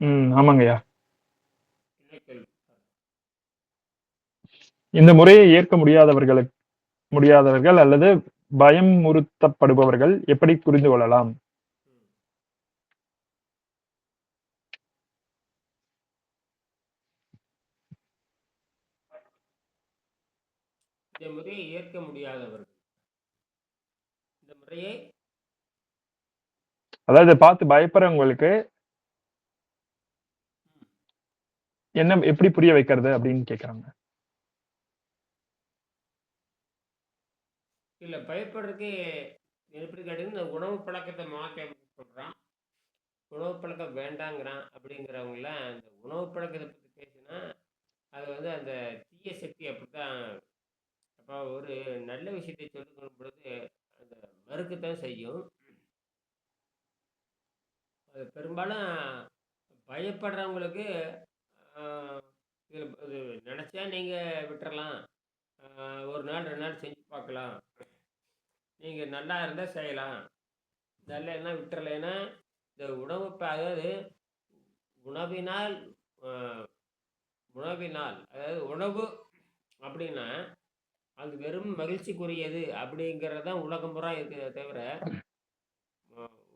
ம். ஆமாங்கய்யா. இந்த முறையை ஏற்க முடியாதவர்களுக் முடியாதவர்கள் அல்லது பயமுறுத்தப்படுபவர்கள் எப்படி புரிந்து கொள்ளலாம்? இந்த முறையை ஏற்க முடியாதவர்கள். இந்த முறையை அதாவது பார்த்து பயப்படுறவங்களுக்கு ம். என்ன எப்படி புரிய வைக்கிறது அப்படின்னு கேக்குறாங்க இல்ல பயப்படுறதுக்கு எப்படி கேட்டீங்கன்னா, இந்த உணவு பழக்கத்தை மாற்றி சொல்றான். உணவு பழக்கம் வேண்டாங்கிறான் அப்படிங்கிறவங்கள அந்த உணவு பழக்கத்தை பத்தி பேசினா, அது வந்து அந்த தீய சக்தி அப்படித்தான் அப்ப ஒரு நல்ல விஷயத்தை சொல்லும் பொழுது, அந்த மறுக்கத்தான் செய்யும். அது பெரும்பாலும் பயப்படுறவங்களுக்கு இதில் இது இது நினைச்சா விட்டுறலாம். ஒரு நாள் ரெண்டு நாள் செஞ்சு பார்க்கலாம். நீங்கள் நல்லா இருந்தால் செய்யலாம். நல்லா விட்டுறலைன்னா, இந்த உணவு அதாவது உணவினால் உணவினால் அதாவது உணவு அப்படின்னா, அது வெறும் மகிழ்ச்சிக்குரியது அப்படிங்கிறது தான் உலகம் புறா இருக்குதே தவிர,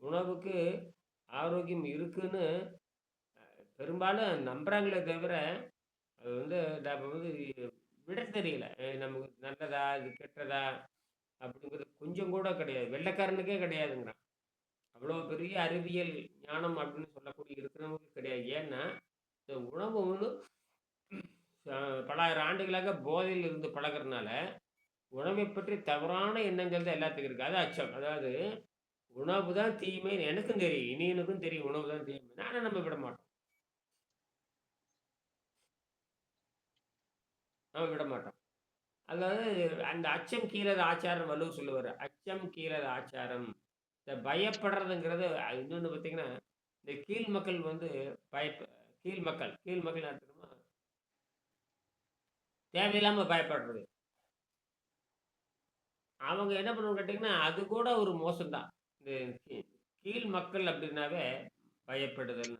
உணவுக்கு ஆரோக்கியம் இருக்குன்னு பெரும்பாலும் நம்புறாங்களே தவிர, அது வந்து நம்ம வந்து விட தெரியல. நமக்கு நல்லதா? இது கெட்டதா? அப்படிங்கிறது கொஞ்சம் கூட கிடையாது. வெள்ளைக்காரனுக்கே கிடையாதுங்கிறான். அவ்வளோ பெரிய அறிவியல் ஞானம் அப்படின்னு சொல்லக்கூடிய இருக்கிறவங்களுக்கு கிடையாது. ஏன்னா, இந்த உணவு வந்து பலாயிரம் ஆண்டுகளாக போதையில் இருந்து பழகிறதுனால உணவை பற்றி தவறான எண்ணங்கள் தான் எல்லாத்துக்கும் இருக்குது அது அச்சம். அதாவது உணவு தான் தீமைன்னு எனக்கும் தெரியும். இனியனுக்கும் தெரியும் உணவு தான் தீமைன்னு. ஆனால் நம்ம விட மாட்டோம். நம்ம விட மாட்டோம். அதாவது அந்த அச்சம் கீழது ஆச்சாரம் வள்ளுவர் சொல்லுவார் அச்சம் கீழது ஆச்சாரம். இந்த பயப்படுறதுங்கிறது இன்னொன்று பார்த்தீங்கன்னா, இந்த கீழ் மக்கள் வந்து பயப்ப கீழ் மக்கள் கீழ் மக்கள் எடுத்துக்கணுமா தேவையில்லாமல் பயப்படுறது. அவங்க என்ன பண்ணுவோம் கேட்டிங்கன்னா அது கூட ஒரு மோசம்தான் இந்த கீ கீழ் மக்கள் அப்படின்னாவே பயப்படுதல்னு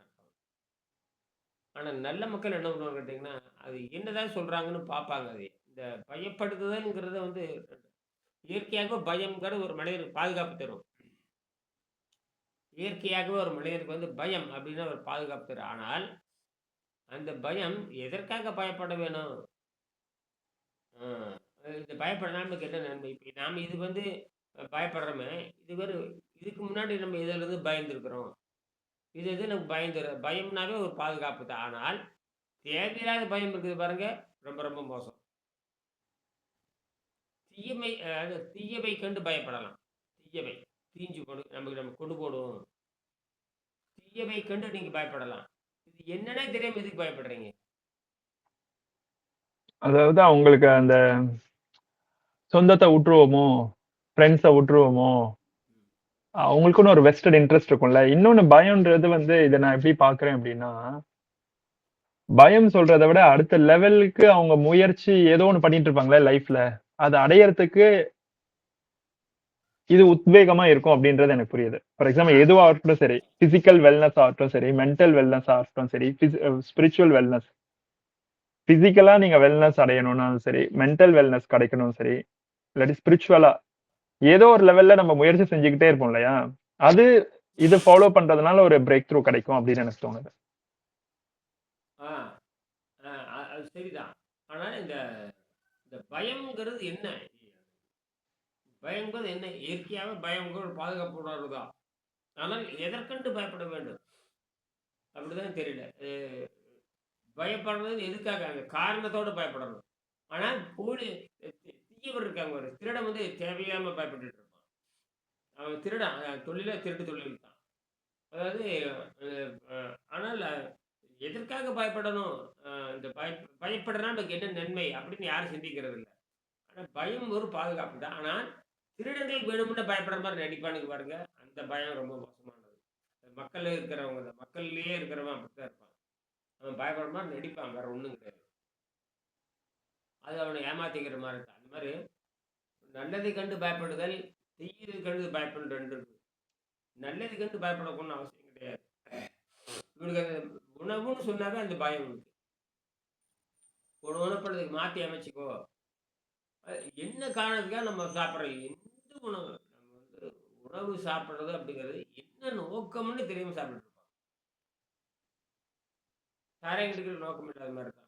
ஆனால் நல்ல மக்கள் என்ன பண்ணுவாங்க கேட்டிங்கன்னா அது என்னதான் சொல்கிறாங்கன்னு பார்ப்பாங்க அது இந்த பயப்படுத்துதல்ங்கிறத வந்து இயற்கையாகவே பயம்ங்கிறது ஒரு மனிதனுக்கு பாதுகாப்பு தரும். இயற்கையாகவே ஒரு மனிதனுக்கு வந்து பயம் அப்படின்னா ஒரு பாதுகாப்பு தரும். ஆனால், அந்த பயம் எதற்காக பயப்பட வேணும்? இந்த பயப்படனால நமக்கு என்ன நன்மை? இப்போ நாம் இது வந்து பயப்படுறோமே, இது வெறு இதுக்கு முன்னாடி நம்ம எதுலருந்து பயந்துருக்கிறோம்? இது எது நமக்கு பயந்துரு பயம்னாவே ஒரு பாதுகாப்பு தான். ஆனால், தேவையில்லாத பயம் இருக்குது பாருங்க, ரொம்ப ரொம்ப மோசம். தீயமை அதாவது தீயவை கண்டு பயப்படலாம். தீயவை. தீஞ்சு கொடு நமக்கு நம்ம கொண்டு போடும். தீயவை கண்டு நீங்க பயப்படலாம். இது என்னன்னே தெரியாம எதுக்கு பயப்படுறீங்க? அதாவது அவங்களுக்கு அந்த சொந்தத்தை விட்டுருவோமோ ஃப்ரெண்ட்ஸை விட்டுருவோமோ அவங்களுக்குன்னு ஒரு வெஸ்டட் இன்ட்ரெஸ்ட் இருக்கும்ல. இன்னொன்னு பயம்ன்றது வந்து இத நான் எப்படி பாக்குறேன் அப்படின்னா, பயம் சொல்றத விட அடுத்த லெவலுக்கு அவங்க முயற்சி ஏதோ ஒன்று பண்ணிட்டு இருப்பாங்களே லைஃப்ல. அதை அடையறதுக்கு இது உத்வேகமா இருக்கும் அப்படின்றது எனக்கு புரியுது. ஃபார் எக்ஸாம்பிள் எதுவாக இருக்கட்டும் சரி, பிசிக்கல் வெல்னஸ் ஆகட்டும் சரி, மென்டல் வெல்னஸ் ஆகட்டும் சரி, ஸ்பிரிச்சுவல் வெல்னஸ். பிசிக்கலா நீங்க வெல்னஸ் அடையணும்னாலும் சரி, மென்டல் வெல்னஸ் கிடைக்கணும் சரி, இல்லாட்டி ஸ்பிரிச்சுவலா ஏதோ ஒரு லெவல்ல நம்ம முயற்சி செஞ்சுக்கிட்டே இருப்போம் இல்லையா? அது இது ஃபாலோ பண்றதுனால ஒரு பிரேக் த்ரூ கிடைக்கும் அப்படின்னு எனக்கு தோணுது. அது சரிதான். ஆனா இந்த இந்த பயம்ங்கிறது என்ன? பயம்ங்கிறது என்ன? இயற்கையாக பயம்ங்கிற ஒரு பாதுகாப்பு உணர்வு தான். ஆனால் எதற்கண்டு பயப்பட வேண்டும்? அப்படிதான் தெரியல. பயப்படுறது எதுக்காக? அந்த காரணத்தோட பயப்படணும். ஆனா கூலி இவர் இருக்காங்க ஒரு திருடன் வந்து தேவையாம பயப்பட்டுட்டு இருப்பான். அவன் திருடன். தொழில திருட்டு தொழில் தான். அதாவது ஆனால் எதற்காக பயப்படணும்? இந்த பய பயப்படுறதுனால நமக்கு என்ன நன்மை? அப்படின்னு யாரும் சிந்திக்கிறது இல்லை ஆனால் பயம் ஒரு பாதுகாப்பு தான். ஆனால் திருடர்கள் வேணும்னு பயப்படுற மாதிரி நடிப்பானுக்கு பாருங்க. அந்த பயம் ரொம்ப மோசமானது. மக்கள் இருக்கிறவங்க தான். மக்கள்லேயே இருக்கிறவன் அப்படித்தான் இருப்பான். அவன் பயப்படுற மாதிரி நடிப்பான். வேற ஒன்றும் கிடையாது. அது அவனை ஏமாத்திக்கிற மாதிரி தான். அந்த மாதிரி நல்லதை கண்டு பயப்படுதல், தீயது கண்டு பயப்படுதல் 2 இருக்கு. நல்லது கண்டு பயப்படணும்னு அவசியம் கிடையாது. இவனுக்கு அந்த உணவுன்னு சொன்னாவே அந்த பயம் இவனுக்கு ஒரு உணப்படுறதுக்கு மாற்றி அமைச்சிக்கோ அது என்ன காரணத்துக்காக நம்ம சாப்பிட்றோம் எந்த உணவு நம்ம வந்து உணவு சாப்பிட்றது அப்படிங்கிறது என்ன நோக்கம்னு தெரியாமல் சாப்பிட்டு இருப்போம் சாராயம் நோக்கம் இல்லாத மாதிரி தான்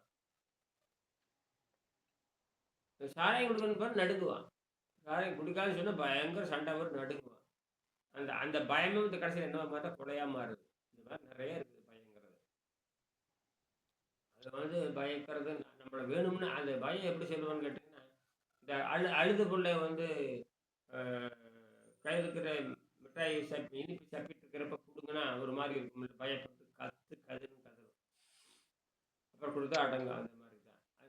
இந்த சாராயம் குடிக்கணும் பாரு நடுக்குவான் சாராயம் குடிக்காதுன்னு சொன்னா பயங்கர சண்டை வரும் நடுங்குவான். அந்த அந்த பயமும் இந்த கடைசியில் என்ன பார்த்தா கொலையாக மாறுது. இந்த மாதிரி நிறைய இருக்குது பயங்கிறது. அது வந்து பயக்கிறது நம்மளை வேணும்னு அந்த பயம் எப்படி சொல்லுவான்னு கேட்டிங்கன்னா இந்த அழு அழுது பிள்ளை வந்து கையில் இருக்கிற மிட்டாய் சப்பி இனிப்பு சப்பிட்டு இருக்கிறப்ப கொடுங்கன்னா ஒரு மாதிரி இருக்கும் பயப்பட்டு கத்து கதுன்னு கதவு. அப்புறம் கொடுத்தா அடங்கும் அந்த மாதிரி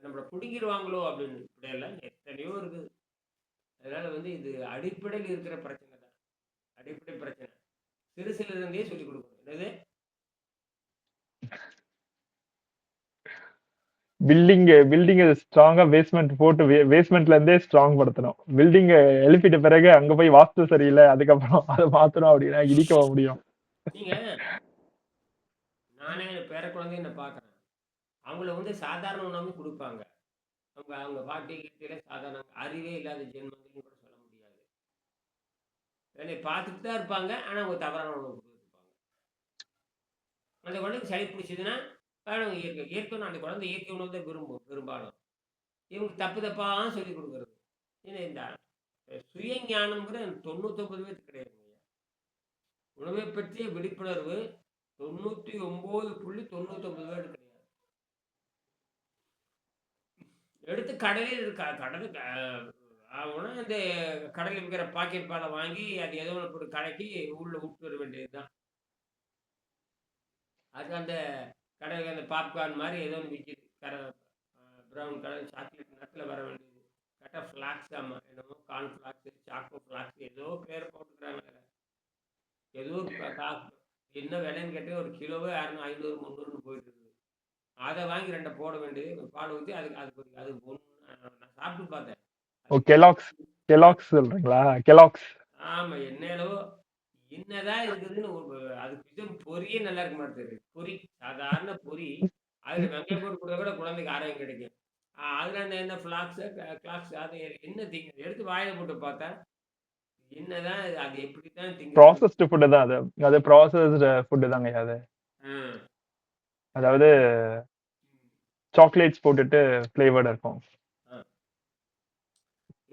நம்மளை பிடுங்கிடுவாங்களோ அப்படின்னு இப்படியெல்லாம் எத்தனையோ இருக்குது. அதனால வந்து இது அடிப்படையில் இருக்கிற பிரச்சனை தான். அடிப்படை பிரச்சனை. சிறு சிறு இருந்தே சொல்லிக் கொடுக்கணும். என்னது? பில்டிங் பில்டிங் ஸ்ட்ராங்கா பேஸ்மெண்ட் போட்டு பேஸ்மெண்ட்ல இருந்தே ஸ்ட்ராங் படுத்தணும். பில்டிங் எழுப்பிட்ட பிறகு அங்க போய் வாஸ்து சரியில்லை அதுக்கப்புறம் அதை மாத்தணும் அப்படின்னா இடிக்க முடியும். நீங்க நானே பேர குழந்தைய நான் பார்க்குறேன். அவங்கள வந்து சாதாரண உணவு கொடுப்பாங்க. அவங்க அவங்க பாட்டி கீட்டில சாதாரண அறிவே இல்லாத ஜென்மங்கள்னு கூட சொல்ல முடியாது. வேலையை பார்த்துட்டு தான் இருப்பாங்க. ஆனால் அவங்க தவறான உணவு கொடுத்துருப்பாங்க அந்த குழந்தைக்கு சளி பிடிச்சதுன்னா அவங்க இயற்கை இயற்கை அந்த குழந்தை இயற்கை உணவு தான் விரும்பும் பெரும்பாலும். இவங்க தப்பு தப்பாக சொல்லி கொடுக்குறது. ஏன்னா இந்த சுய ஞானம்ங்கிற தொண்ணூத்தொம்பது பேர் கிடையாதுங்க உணவை பற்றிய விழிப்புணர்வு தொண்ணூற்றி ஒம்பது புள்ளி தொண்ணூத்தொம்பது பேர் கிடையாது. எடுத்து கடையில் இருக்கா கடல் அவனும் இந்த கடலில் இருக்கிற பாக்கெட் பாலை வாங்கி அது ஏதோ ஒன்று போட்டு உள்ள விட்டு வர வேண்டியது தான் அது அந்த கடையில் அந்த பாப்கார்ன் மாதிரி ஏதோ ஒன்று விற்கிது கரை ப்ரௌன் கலர் சாக்லேட் நேரத்தில் வர வேண்டியது. கரெக்டாக ஃப்ளாக்ஸ் ஆமாம் என்னமோ கார்ன் ஃப்ளாக்ஸ் சாக்கோ ஃப்ளாக்ஸ் ஏதோ பேர் போட்டுக்கிறாங்க ஏதோ ஒரு என்ன விலைன்னு கேட்டு ஒரு கிலோவே இரநூறு ஐநூறு முந்நூறுன்னு போயிட்டு இருக்குது அதை வாங்கி ரெண்டை போட வேண்டியது பால் ஊற்றி அதுக்கு அதுக்கு அது நான் சாப்பிட்டு பார்த்தேன். ஓ கெலாக்ஸ் கெலாக்ஸ் சொல்றீங்களா? கெலாக்ஸ் ஆமா என்னளவோ என்னதான் இருக்குதுன்னு அதுக்கு விஷயம் பொரியே நல்லா இருக்க மாட்டேங்குது. பொரி சாதாரண பொரி அதுல வெங்காயம் போட்டு கொடுத்தா கூட குழந்தைக்கு ஆரோக்கியம் கிடைக்கும். அதுல அந்த என்ன ஃபிளாக்ஸ் கிளாக்ஸ் அது என்ன திங்க எடுத்து வாயில போட்டு பார்த்தா என்னதான் அது எப்படி தான் திங்க ப்ராசஸ்டு ஃபுட்டு தான் அது. அது ப்ராசஸ்டு ஃபுட்டு தாங்க அது. அதாவது சாக்லேட்ஸ் போட்டுட்டு ஃப்ளேவர்டு இருக்கும்.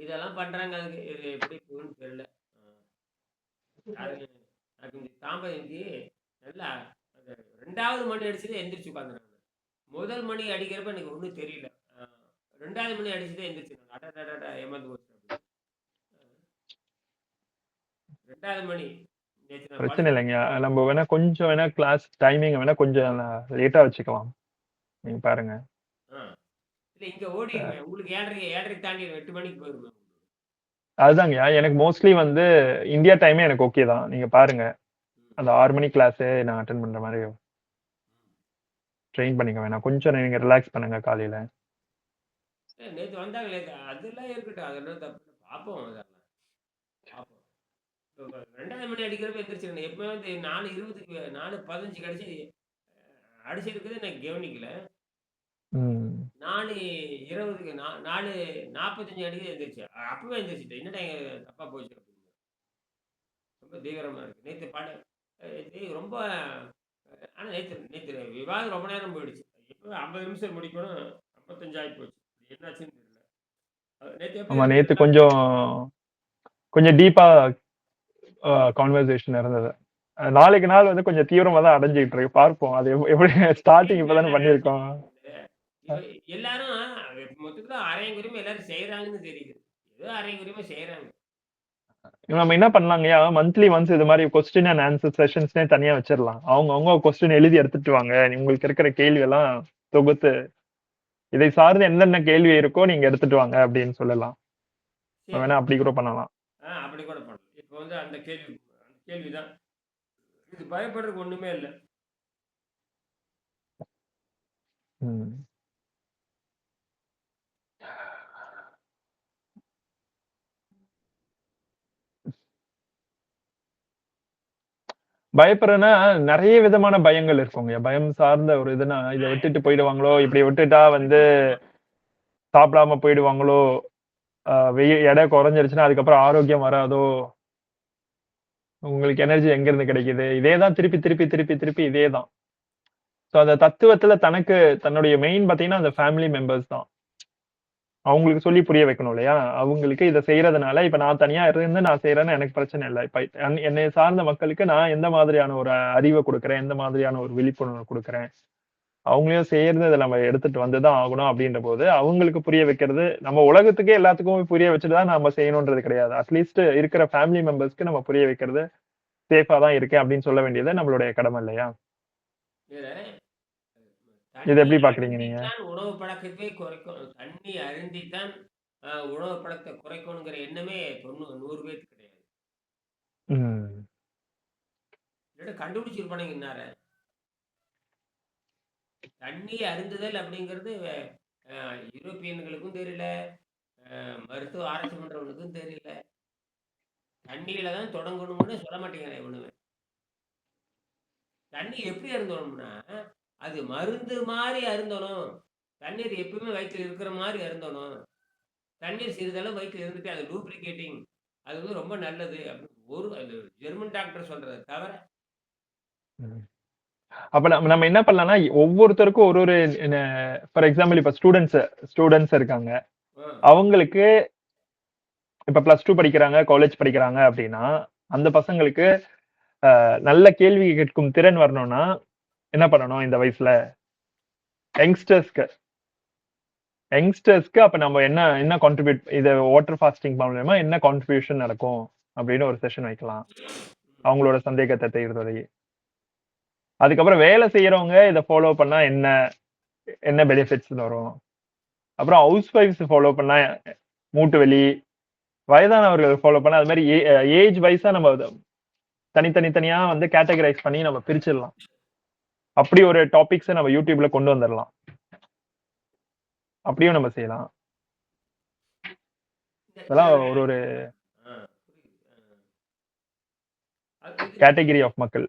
இதெல்லாம் பண்றாங்க அதுக்கு இது எப்படி போகுன்னு தெரியல. தாம்பரஞ்சி நல்லா ரெண்டாவது மணி அடிச்சதே எந்திரிச்சு உட்காந்துறாங்க முதல் மணி அடிக்கிறப்ப எனக்கு ஒன்றும் தெரியல. ரெண்டாவது மணி அடிச்சதே எந்திரிச்சு அடடா ஏமாந்து போச்சு. ரெண்டாவது மணி. பிரச்சனை இல்லைங்க. நம்ம வேணா கொஞ்சம் வேணா கிளாஸ் டைமிங் வேணா கொஞ்சம் லேட்டா வச்சுக்கலாம். நீங்க பாருங்க. இல்ல இங்க ஓடி உங்களுக்கு ஏழரை ஏழரை தாண்டி எட்டு மணிக்கு போயிருமே அதுதாங்க எனக்கு மோஸ்ட்லி வந்து இந்தியா டைமே எனக்கு ஓகே தான். நீங்க பாருங்க. அந்த ஆறு மணி கிளாஸே நான் அட்டன் பண்ற மாதிரி ட்ரெயின் பண்ணிக்க வேணாம். கொஞ்சம் நீங்க ரிலாக்ஸ் பண்ணுங்க காலையில. ஏய், நேத்து வந்தாங்க. நேத்து அதெல்லாம் இருக்கட்டும். அதெல்லாம் தப்பு. பார்ப்போம் ரெண்டாவது மணி அடிக்கிறப்ப எந்திரிச்சிருந்தேன் எப்பவுமே வந்து நாலு இருபதுக்கு நாலு பதினஞ்சு கடிச்சு அடிச்சிருக்குது நான் கவனிக்கல. ம். நாலு இருபதுக்கு நா நாலு நாற்பத்தஞ்சு அடிக்கு எந்திரிச்சு. அப்பவே எந்திரிச்சிட்டேன். என்னடா இங்க தப்பா போச்சு அப்படின்னு. ரொம்ப தீவிரமா இருக்கு. நேற்று பாட அஹ் ரொம்ப ஆனால் நேற்று நேற்று விவாதம் ரொம்ப நேரம் போயிடுச்சு. இப்போ ஐம்பது நிமிஷம் முடிக்கணும். ஐம்பத்தஞ்சு ஆகி போச்சு. என்னாச்சுன்னு தெரியல. நேற்று ஆமா நேத்து கொஞ்சம் கொஞ்சம் டீப்பா கான்வர்சேஷன் இருந்தது. நாளைக்கு நாள் வந்து கொஞ்சம் தீவிரமா தான் அடைஞ்சிட்டு இருக்கு. பார்ப்போம். அது எப்படி ஸ்டார்டிங் இப்பதானே பண்ணியிருக்கோம். இவ- எல்லாரும் மொத்தத்தில் அரையங்குரிமை எல்லாரும் செய்கிறாங்கன்னு தெரியுது. ஏதோ அரையங்குரிமை செய்கிறாங்க நம்ம என்ன பண்ணலாங்கய்யா மந்த்லி ஒன்ஸ் இது மாதிரி கொஸ்டின் அண்ட் ஆன்சர் செஷன்ஸ்னே தனியா வச்சிடலாம். அவங்க அவங்க கொஸ்டின் எழுதி எடுத்துட்டு வாங்க. உங்களுக்கு இருக்கிற கேள்வி எல்லாம் தொகுத்து இதை சார்ந்து என்னென்ன கேள்வி இருக்கோ நீங்க எடுத்துட்டு வாங்க அப்படின்னு சொல்லலாம். வேணா அப்படி கூட பண்ணலாம். அப்படி கூட பண்ணலாம். இப்போ வந்து அந்த கேள்வி அந்த கேள்வி தான் இது பயப்படுறதுக்கு ஒன்றுமே இல்லை. பயப்படுறேன்னா நிறைய விதமான பயங்கள் இருக்குங்க. பயம் சார்ந்த ஒரு இதுனா, இதை விட்டுட்டு போயிடுவாங்களோ, இப்படி விட்டுட்டா வந்து சாப்பிடாம போயிடுவாங்களோ, வெயில் எடை குறைஞ்சிருச்சுன்னா, அதுக்கப்புறம் ஆரோக்கியம் வராதோ? உங்களுக்கு எனர்ஜி எங்கேருந்து கிடைக்குது? இதே தான் திருப்பி, திருப்பி, திருப்பி, திருப்பி இதே தான். ஸோ அந்த தத்துவத்துல தனக்கு தன்னுடைய மெயின் பார்த்தீங்கன்னா, அந்த ஃபேமிலி மெம்பர்ஸ் தான். அவங்களுக்கு சொல்லி புரிய வைக்கணும் இல்லையா? அவங்களுக்கு இதை செய்யறதுனால இப்ப நான் தனியா இருந்து நான் செய்யறேன்னு எனக்கு பிரச்சனை இல்லை இப்ப என்னை சார்ந்த மக்களுக்கு நான் எந்த மாதிரியான ஒரு அறிவை கொடுக்குறேன் எந்த மாதிரியான ஒரு விழிப்புணர்வு கொடுக்குறேன் அவங்களையும் செய்யறது இதை நம்ம எடுத்துட்டு வந்து தான் ஆகணும் அப்படின்றபோது, அவங்களுக்கு புரிய வைக்கிறது, நம்ம உலகத்துக்கே எல்லாத்துக்கும் புரிய வச்சுட்டு தான் நம்ம செய்யணும்ன்றது கிடையாது. அட்லீஸ்ட் இருக்கிற ஃபேமிலி மெம்பர்ஸ்க்கு நம்ம புரிய வைக்கிறது, சேஃபா தான் இருக்கேன் அப்படின்னு சொல்ல வேண்டியது நம்மளுடைய கடமை இல்லையா? இத எப்படி தண்ணி பார்க்குறீங்க நீங்க? உணவு பழக்கத்தை குறைக்கும். தண்ணி அருந்தித்தான் அ உணவு பழக்கத்த குறைக்கணுங்கிற எண்ணமே 90 100 பேத்துக்கு கிடையாது. ம். இல்லாட்டா கண்டுபிடிச்சிருப்பானுங்க இந்நேரம். தண்ணி அருந்துதல் அப்படிங்கிறது யூரோப்பியன்களுக்கும் தெரியல, மருத்துவ ஆராய்ச்சி பண்றவனுக்கும் தெரியல. தண்ணீல தான் தொடங்கணும்னு சொல்ல மாட்டேங்கிறான் எவனுமே. தண்ணி எப்படி அருந்தணும்னா, அது மருந்து மாரி அருந்தணும். தண்ணீர் எப்பவுமே வயித்துல இருக்கிற மாரி அருந்தணும். தண்ணீர் சிறிதளவு வயித்துல இருந்துட்டு அது லூப்ரிகேட்டிங் அது வந்து ரொம்ப நல்லது அப்படின்னு ஒரு அது ஜெர்மன் டாக்டர் சொல்றத தவிர. அப்ப நம்ம நம்ம என்ன பண்ணலாம்னா, ஒவ்வொருத்தருக்கும் ஒரு ஒரு ஃபார் எக்ஸாம்பிள் இப்ப ஸ்டூடண்ட்ஸ் ஸ்டூடண்ட்ஸ் இருக்காங்க. அவங்களுக்கு இப்ப பிளஸ் 2 படிக்கிறாங்க, காலேஜ் படிக்கிறாங்க அப்படின்னா, அந்த பசங்களுக்கு நல்ல கேள்வி கேட்கும் திறன் வரணும்னா, என்ன பண்ணணும் இந்த வயசுல? யங்ஸ்டர்ஸ்க்கு யங்ஸ்டர்ஸ்க்கு அப்ப நம்ம என்ன என்ன கான்ட்ரிபியூட் இது வாட்டர் ஃபாஸ்டிங் மூலயமா என்ன கான்ட்ரிபியூஷன் நடக்கும்? அப்படின்னு ஒரு செஷன் வைக்கலாம். அவங்களோட சந்தேகத்தை தீர்றதை. அதுக்கப்புறம் வேலை செய்யறவங்க இத ஃபாலோ பண்ணா என்ன என்ன பெனிஃபிட்ஸ் வரும்? அப்புறம் ஹவுஸ் வைஃப்ஸ் ஃபாலோ பண்ணா மூட்டு வலி, வயதானவர்கள் ஃபாலோ பண்ணா அது மாதிரி ஏ ஏஜ் வைஸா நம்ம தனித்தனி தனியா வந்து கேட்டகரைஸ் பண்ணி நம்ம பிரிச்சிடலாம். அப்படி ஒரு டாபிக்ஸ நம்ம YouTubeல கொண்டு வந்துரலாம். அப்படியும் நம்ம செய்யலாம். இதெல்லாம் இதுல ஒரு ஒரு கேட்டகரி ஆஃப் மக்கள்.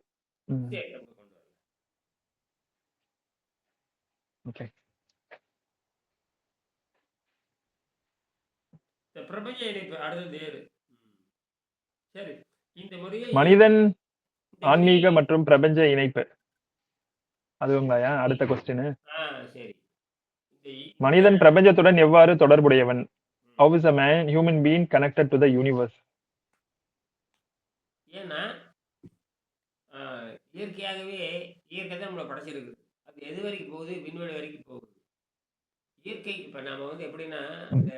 ஓகே. மனிதன் ஆன்மீக மற்றும் பிரபஞ்ச இணைப்பு. அதுவுங்களாயா? அடுத்த கொஸ்டினு. இந்த இந்த மனிதன் பிரபஞ்சத்துடன் எவ்வாறு தொடர்புடையவன்? How is a man human being connected to the universe? ஏன்னா, இயற்கையாகவே இயற்கை தான் நம்மள படைச்சிருக்கு. அது எது வரைக்கும் போகுது? விண்வெளி வரைக்கும் போகுது. இயற்கை இப்ப நாம வந்து எப்படின்னா, அந்த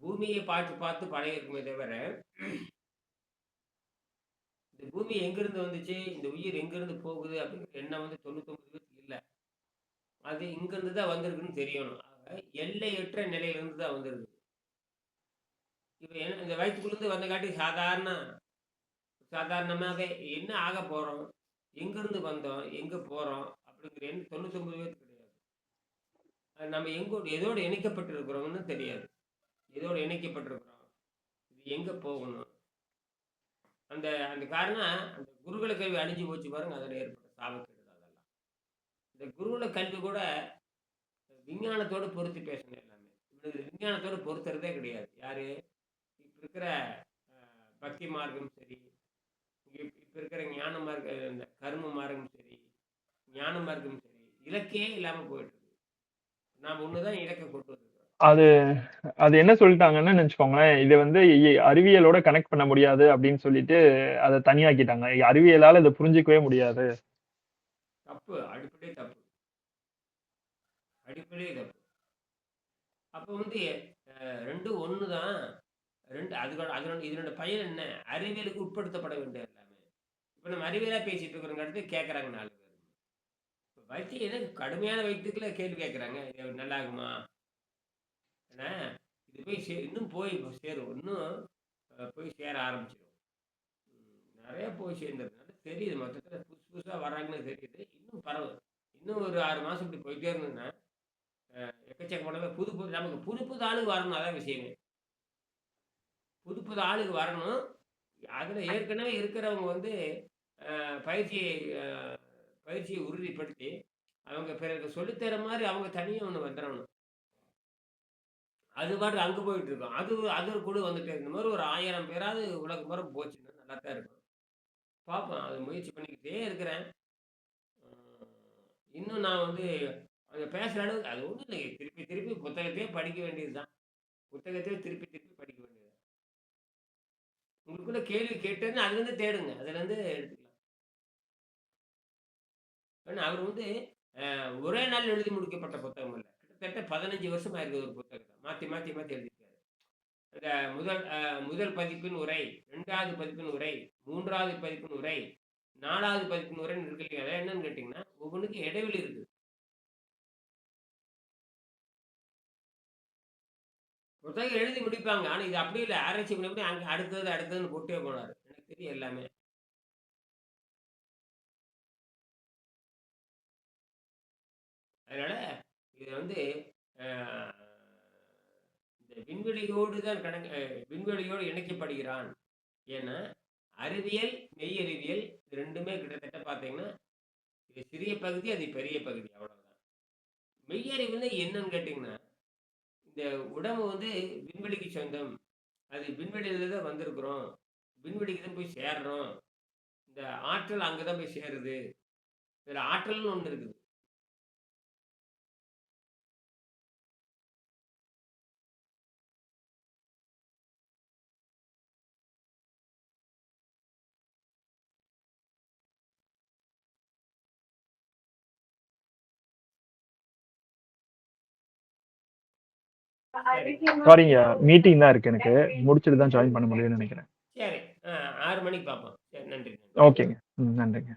பூமிய பார்த்து பார்த்து பழகியிருக்குமே தவிர இந்த பூமி எங்கிருந்து வந்துச்சு? இந்த உயிர் எங்கிருந்து போகுது? அப்படிங்கிற எண்ணம் வந்து 99 பேருக்கு இல்லை அது இங்கிருந்து தான் வந்திருக்குன்னு தெரியணும். ஆக எல்லையற்ற நிலையிலிருந்து தான் வந்திருக்கு. இப்போ என்ன இந்த வயிற்றுக்குள்ளேருந்து வந்த காட்டி சாதாரண சாதாரணமாக என்ன ஆக போகிறோம் எங்கேருந்து வந்தோம்? எங்கே போகிறோம் அப்படிங்கிற எண்ணம் 99 பேத்துக்கு கிடையாது. அது நம்ம எங்கோ எதோடு இணைக்கப்பட்டிருக்கிறோம்னு தெரியாது. எதோடு இணைக்கப்பட்டிருக்கிறோம்? இது எங்கே போகணும்? அந்த அந்த காரணம் அந்த குருகுல கல்வி அழிஞ்சு போச்சு பாருங்க, அதில் ஏற்பட்ட சாபக்கேடு அதெல்லாம். இந்த குருகுல கல்வி கூட விஞ்ஞானத்தோடு பொறுத்து பேசணும் எல்லாமே. இவனுக்கு விஞ்ஞானத்தோடு பொறுத்துறதே கிடையாது. யார் இப்போ இருக்கிற பக்தி மார்க்கம் சரி, இப்போ இப்போ இருக்கிற ஞான மார்க்க இந்த கர்ம மார்க்கம் சரி, ஞான மார்க்கம் சரி, இலக்கே இல்லாமல் போயிட்டு இருக்கு. ஒன்று தான் இலக்கை கொண்டு வருது அது அது என்ன சொல்லிட்டாங்கன்னு நெனச்சுக்கோங்களேன், இதை வந்து அறிவியலோட கனெக்ட் பண்ண முடியாது அப்படின்னு சொல்லிட்டு, அதை தனியாக்கிட்டாங்க. அறிவியலால் இதை புரிஞ்சிக்கவே முடியாது. தப்பு. அடிப்படை தப்பு. அடிப்படை தப்பு. அப்போ வந்து ரெண்டு ஒன்று தான். ரெண்டு அதுக்கான அதனோட இதனோட பயன் என்ன? அறிவியலுக்கு உட்படுத்தப்பட வேண்டிய எல்லாமே. இப்போ நம்ம அறிவியலாக பேசிட்டு இருக்கிறோங்கிறது கேட்கறாங்க 4 பேரு. இப்ப வைத்தியம் கடுமையான வைத்தியத்தில் கேள்வி கேட்குறாங்க இது நல்லாகுமா? ஏன்னா, இது போய் சே இன்னும் போய் சேரும். இன்னும் போய் சேர ஆரம்பிச்சிடும் நிறைய போய் சேர்ந்ததுனால தெரியுது மொத்தத்தில் புதுசு புதுசாக வர்றாங்கன்னு தெரியுது. இன்னும் பரவு இன்னும் ஒரு ஆறு மாதம் இப்படி போயிட்டே இருந்ததுன்னா, எக்கச்சக்க எக்கச்சக்கமானவங்க புது புது நமக்கு புது புது ஆளுங்க வரணும். அதான் விஷயமே. புது புது ஆளுக்கு வரணும். அதில் ஏற்கனவே இருக்கிறவங்க வந்து பயிற்சியை பயிற்சியை உறுதிப்படுத்தி அவங்க பிறகு சொல்லித்தர மாதிரி அவங்க தனியாக ஒன்று வந்துடணும் அது பாட்டு அங்கே போயிட்டு இருக்கும். அது அது ஒரு குழு வந்துட்டு இந்த மாதிரி ஒரு ஆயிரம் பேராவது உலகம் முறை போச்சுன்னா நல்லா தான் இருக்கும். பார்ப்போம் அது முயற்சி பண்ணிக்கிட்டே இருக்கிறேன். இன்னும் நான் வந்து அங்கே பேசுகிற அளவுக்கு அது ஒன்றும் இல்லை திருப்பி திருப்பி புத்தகத்தையே படிக்க வேண்டியது தான் புத்தகத்தையே திருப்பி திருப்பி படிக்க வேண்டியது உங்களுக்குள்ள கேள்வி கேட்டேன்னு அதுலேருந்து தேடுங்க. அதுலேருந்து எடுத்துக்கலாம். ஏன்னா அவர் வந்து ஒரே நாள் எழுதி முடிக்கப்பட்ட புத்தகம் இல்லை கிட்டத்தட்ட பதினஞ்சு வருஷமா இருக்குது ஒரு புத்தகத்தை. மாற்றி மாற்றி மாற்றி எழுதியிருக்காரு. அந்த முதல் முதல் பதிப்பின் உரை ரெண்டாவது பதிப்பின் உரை மூன்றாவது பதிப்பின் உரை நாலாவது பதிப்பின் உரைன்னு இருக்கு இல்லையா? அதான் என்னன்னு கேட்டிங்கன்னா ஒவ்வொன்றுக்கும் இடைவெளி இருக்குது. புத்தகம் எழுதி முடிப்பாங்க. ஆனால் இது அப்படி இல்லை. ஆராய்ச்சி பண்ணி அங்கே அடுத்தது அடுத்ததுன்னு போட்டே போனார். எனக்கு தெரியும் எல்லாமே. அதனால இது வந்து இந்த விண்வெளியோடு தான் கணக்கு விண்வெளியோடு இணைக்கப்படுகிறான். ஏன்னா அறிவியல் மெய் அறிவியல் இது ரெண்டுமே கிட்டத்தட்ட பார்த்தீங்கன்னா இது சிறிய பகுதி அது பெரிய பகுதி அவ்வளவுதான். மெய்யறிவுன்னா என்னன்னு கேட்டிங்கன்னா இந்த உடம்பு வந்து விண்வெளிக்கு சொந்தம். அது விண்வெளியில தான் வந்திருக்கிறோம். விண்வெளிக்கு தான் போய் சேர்றோம். இந்த ஆற்றல் அங்கே தான் போய் சேருது. இதில் ஆற்றல்னு ஒன்று இருக்குது. சாரிங்க மீட்டிங் தான் இருக்கு எனக்கு. முடிச்சுட்டு தான் ஜாயின் பண்ண முடியும்னு நினைக்கிறேன். சரி. ஆறு மணிக்கு பார்ப்போம். சரி நன்றி நன்றி. ஓகேங்க. ம் நன்றிங்க.